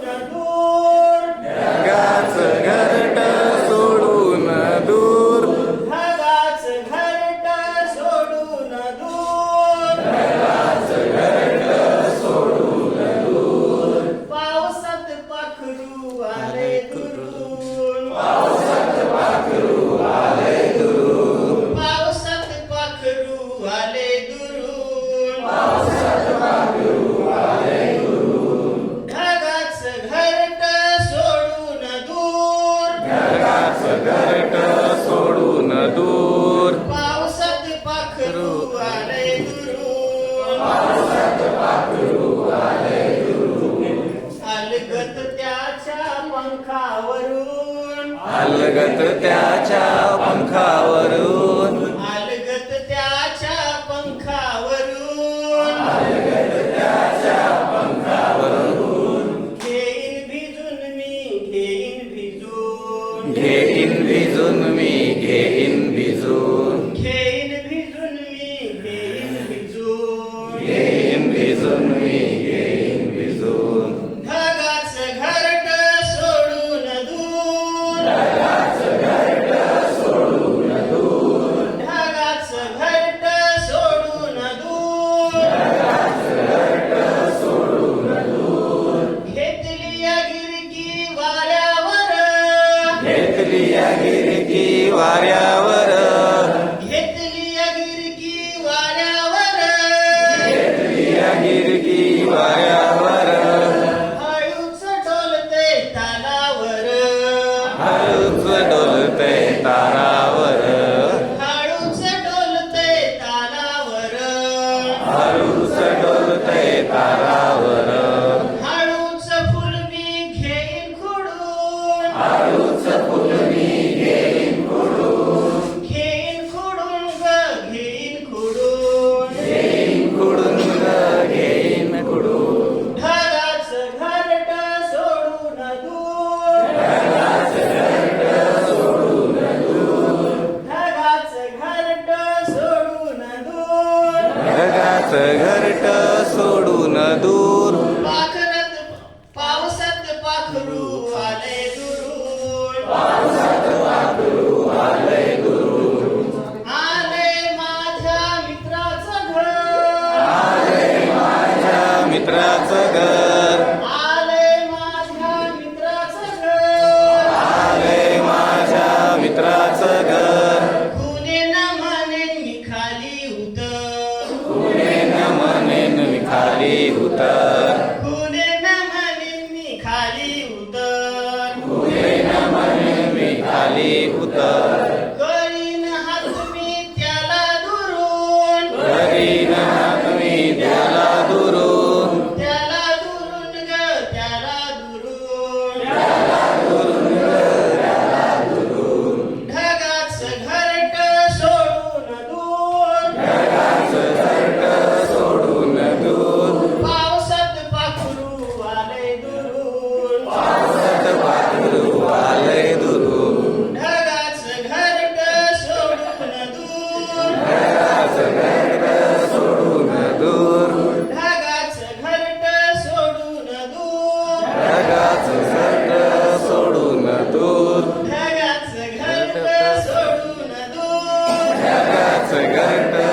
Perdoa. अलगत त्याच्या पंखावरून. अलगत त्याच्या पंखावरून. karya घरट सोडून दूर. पाखरत पावसात पाखरू आले दुरून. पावसात पाखरू आले माझ्या मित्राचं घर. आले माझ्या मित्राचं घर. उतर. खाली खाली se.